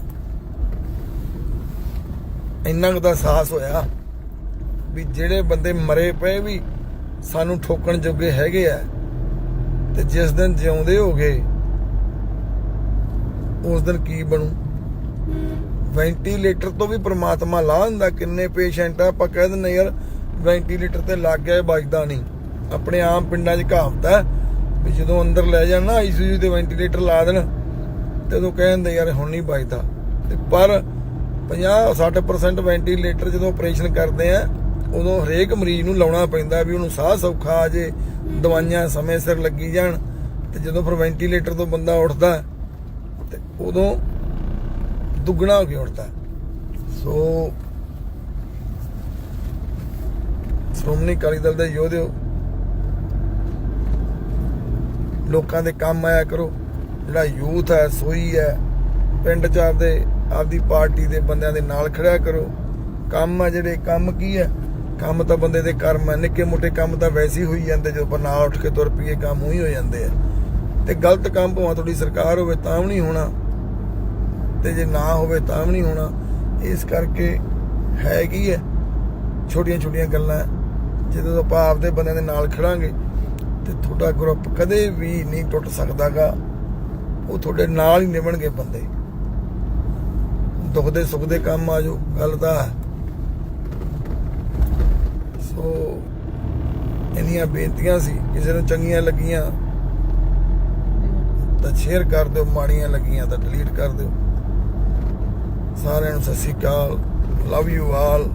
S1: ਇੰਨਾ ਕੁ ਦਾ ਅਹਿਸਾਸ ਹੋਇਆ ਵੀ ਜਿਹੜੇ ਬੰਦੇ ਮਰੇ ਪਏ ਵੀ ਸਾਨੂੰ ਠੋਕਣ ਜੋਗੇ ਹੈਗੇ ਆ ਤੇ ਜਿਸ ਦਿਨ ਜਿਉਂਦੇ ਹੋ ਗਏ ਉਸ ਦਿਨ ਕੀ ਬਣੂ? ਵੈਂਟੀਲੇਟਰ ਤੋਂ ਵੀ ਪ੍ਰਮਾਤਮਾ ਲਾ ਹੁੰਦਾ ਕਿੰਨੇ ਪੇਸ਼ੈਂਟ ਆ, ਆਪਾਂ ਕਹਿ ਦਿੰਦੇ ਯਾਰ ਵੈਂਟੀਲੇਟਰ ਤੇ ਲੱਗ ਗਿਆ ਇਹ ਬਚਦਾ ਨਹੀਂ। ਆਪਣੇ ਆਮ ਪਿੰਡਾਂ 'ਚ ਕਹਾਵਤ ਹੈ ਵੀ ਜਦੋਂ ਅੰਦਰ ਲੈ ਜਾਣ ਨਾ ਆਈਸੀਯੂ ਤੇ ਵੈਂਟੀਲੇਟਰ ਲਾ ਦੇਣ, ਤੇ ਉਦੋਂ ਕਹਿੰਦੇ ਯਾਰ ਹੁਣ ਨਹੀਂ ਬਚਦਾ ਤੇ ਪਰ 50 60% ਵੈਂਟੀਲੇਟਰ ਜਦੋਂ ਆਪਰੇਸ਼ਨ ਕਰਦੇ ਆ ਉਦੋਂ ਹਰੇਕ ਮਰੀਜ਼ ਨੂੰ ਲਾਉਣਾ ਪੈਂਦਾ ਵੀ ਉਹਨੂੰ ਸਾਹ ਸੌਖਾ ਆ ਜੇ, ਦਵਾਈਆਂ ਸਮੇਂ ਸਿਰ ਲੱਗੀ ਜਾਣ ਤੇ ਜਦੋਂ ਫਿਰ ਵੈਂਟੀਲੇਟਰ ਤੋਂ ਬੰਦਾ ਉੱਠਦਾ ਤੇ ਉਦੋਂ ਦੁੱਗਣਾ ਹੋ ਕੇ ਉੱਠਦਾ। ਸੋ ਸ਼੍ਰੋਮਣੀ ਅਕਾਲੀ ਦਲ ਦੇ ਯੋਧਿਓ, ਲੋਕਾਂ ਦੇ ਕੰਮ ਆਇਆ ਕਰੋ। ਜਿਹੜਾ ਯੂਥ ਹੈ, ਸੋਈ ਹੈ, ਪਿੰਡ ਚ ਆਪਦੇ, ਆਪਦੀ ਪਾਰਟੀ ਦੇ ਬੰਦਿਆਂ ਦੇ ਨਾਲ ਖੜਿਆ ਕਰੋ। ਕੰਮ ਆ ਜਿਹੜੇ, ਕੰਮ ਕੀ ਹੈ? ਕੰਮ ਤਾਂ ਬੰਦੇ ਦੇ ਕਰਮ ਹੈ ਨਿੱਕੇ ਮੋਟੇ ਕੰਮ ਤਾਂ ਵੈਸੇ ਹੀ ਹੋਈ ਜਾਂਦੇ, ਜਦੋਂ ਆਪਾਂ ਨਾਲ ਉੱਠ ਕੇ ਤੁਰ ਪਈਏ, ਕੰਮ ਉਹੀ ਹੋ ਜਾਂਦੇ ਆ। ਤੇ ਗਲਤ ਕੰਮ ਭਾਵੇਂ ਤੁਹਾਡੀ ਸਰਕਾਰ ਹੋਵੇ ਤਾਂ ਵੀ ਨਹੀਂ ਹੋਣਾ, ਤੇ ਜੇ ਨਾ ਹੋਵੇ ਤਾਂ ਵੀ ਨਹੀਂ ਹੋਣਾ, ਇਸ ਕਰਕੇ ਹੈ ਕੀ ਹੈ? ਛੋਟੀਆਂ ਛੋਟੀਆਂ ਗੱਲਾਂ, ਜਦੋਂ ਆਪਾਂ ਆਪਦੇ ਬੰਦਿਆਂ ਦੇ ਨਾਲ ਖੜਾਂਗੇ, ਤੇ ਤੁਹਾਡਾ ਗਰੁੱਪ ਕਦੇ ਵੀ ਨਹੀਂ ਟੁੱਟ ਸਕਦਾਗਾ, ਉਹ ਤੁਹਾਡੇ ਨਾਲ ਹੀ ਨਿਭਣਗੇ ਬੰਦੇ। ਦੁੱਖ ਦੇ ਸੁੱਖ ਦੇ ਕੰਮ ਆ ਜੋ ਗੱਲ ਤਾਂ ਸੋ ਇੰਨੀਆਂ ਬੇਨਤੀਆਂ ਸੀ ਕਿਸੇ ਨੂੰ ਚੰਗੀਆਂ ਲੱਗੀਆਂ ਤਾਂ ਸ਼ੇਅਰ ਕਰ ਦਿਓ, ਮਾੜੀਆਂ ਲੱਗੀਆਂ ਤਾਂ ਡਿਲੀਟ ਕਰ ਦਿਓ। ਸਾਰਿਆਂ ਨੂੰ ਸਤਿ ਸ਼੍ਰੀ ਅਕਾਲ ਲਵ ਯੂ ਆਲ